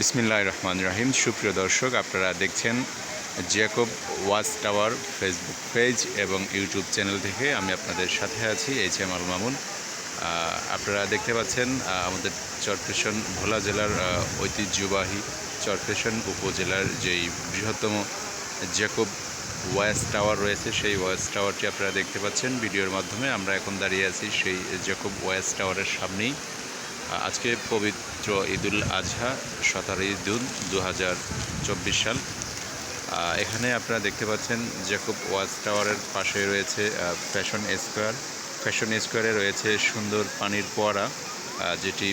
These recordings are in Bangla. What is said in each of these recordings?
বিসমিল্লাহ রহমান রহিম সুপ্রিয় দর্শক, আপনারা দেখছেন Jacob Watch Tower Facebook page এবং ইউটিউব চ্যানেল থেকে আমি আপনাদের সাথে আছি, এইচ এম আল মামুন। আপনারা দেখতে পাচ্ছেন আমাদের চরপেশন ভোলা জেলার ঐতিহ্যবাহী চরপেশন উপজেলার যেই বৃহত্তম জ্যাকব ওয়াচ টাওয়ার রয়েছে, সেই ওয়াচ টাওয়ারটি আপনারা দেখতে পাচ্ছেন। ভিডিওর মাধ্যমে আমরা এখন দাঁড়িয়ে আছি সেই জ্যাকব ওয়াচ টাওয়ারের সামনেই। আজকে পবিত্র ঈদুল আজহা সতেরোই জুন দু হাজার চব্বিশ সাল। এখানে আপনারা দেখতে পাচ্ছেন জ্যাকব ওয়াচ টাওয়ারের পাশে রয়েছে ফ্যাশন স্কোয়ার। ফ্যাশন স্কোয়ারে রয়েছে সুন্দর পানির পোয়ারা যেটি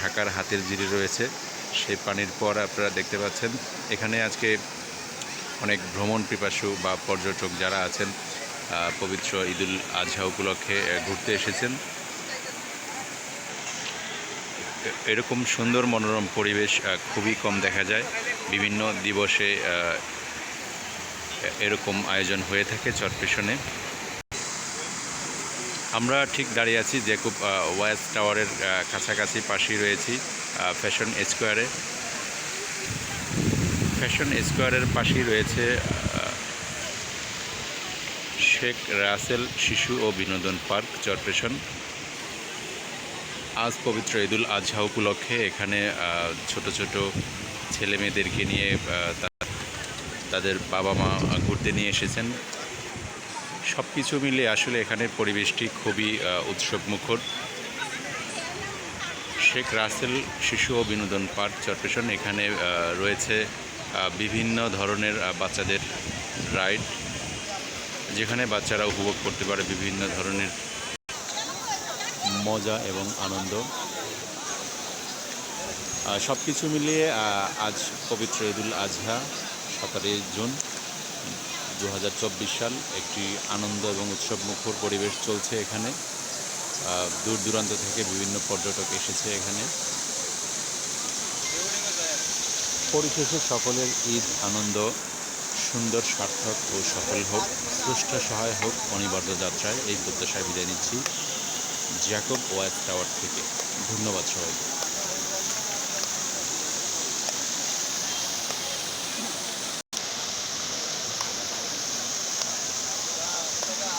ঢাকার হাতের জিরি রয়েছে। সেই পানির পোয়ারা আপনারা দেখতে পাচ্ছেন। এখানে আজকে অনেক ভ্রমণ পিপাসু বা পর্যটক যারা আছেন পবিত্র ঈদুল আজহা উপলক্ষে ঘুরতে এসেছেন। এরকম সুন্দর মনোরম পরিবেশ খুবই কম দেখা যায়। বিভিন্ন দিবসে এরকম আয়োজন হয়ে থাকে চটপেশনে আমরা ঠিক দাঁড়িয়ে আছি জেকুব ওয়াইস টাওয়ারের কাছাকাছি পাশেই রয়েছি ফ্যাশন স্কোয়ারে। ফ্যাশন স্কোয়ারের পাশেই রয়েছে শেখ রাসেল শিশু ও বিনোদন পার্ক চরপেশন আজ পবিত্র ঈদুল আজহা উপলক্ষে এখানে ছোট ছোট ছেলে মেয়েদেরকে নিয়ে তাদের বাবা মা ঘুরতে নিয়ে এসেছেন। সব কিছু মিলে আসলে এখানের পরিবেশটি খুবই উৎসব মুখর শেখ রাসেল শিশু ও বিনোদন পার্ক চরপেশন এখানে রয়েছে বিভিন্ন ধরনের বাচ্চাদের রাইড, যেখানে বাচ্চারা উপভোগ করতে পারে বিভিন্ন ধরনের মজা এবং আনন্দ। সব কিছু মিলিয়ে আজ পবিত্র ঈদুল আজহা সতেরোই জুন দু হাজার চব্বিশ সাল একটি আনন্দ এবং উৎসব মুখর পরিবেশ চলছে এখানে। দূর দূরান্ত থেকে বিভিন্ন পর্যটক এসেছে এখানে। পরিশেষে সকলের ঈদ আনন্দ, সুন্দর, সার্থক ও সফল হোক সুষ্ঠু সহায় হোক, অনিবার্য যাত্রায় এই প্রত্যাশায় বিদায় নিচ্ছি। জ্যাকব ওয়াইস টাওয়ার থেকে। ধন্যবাদ সবাইকে।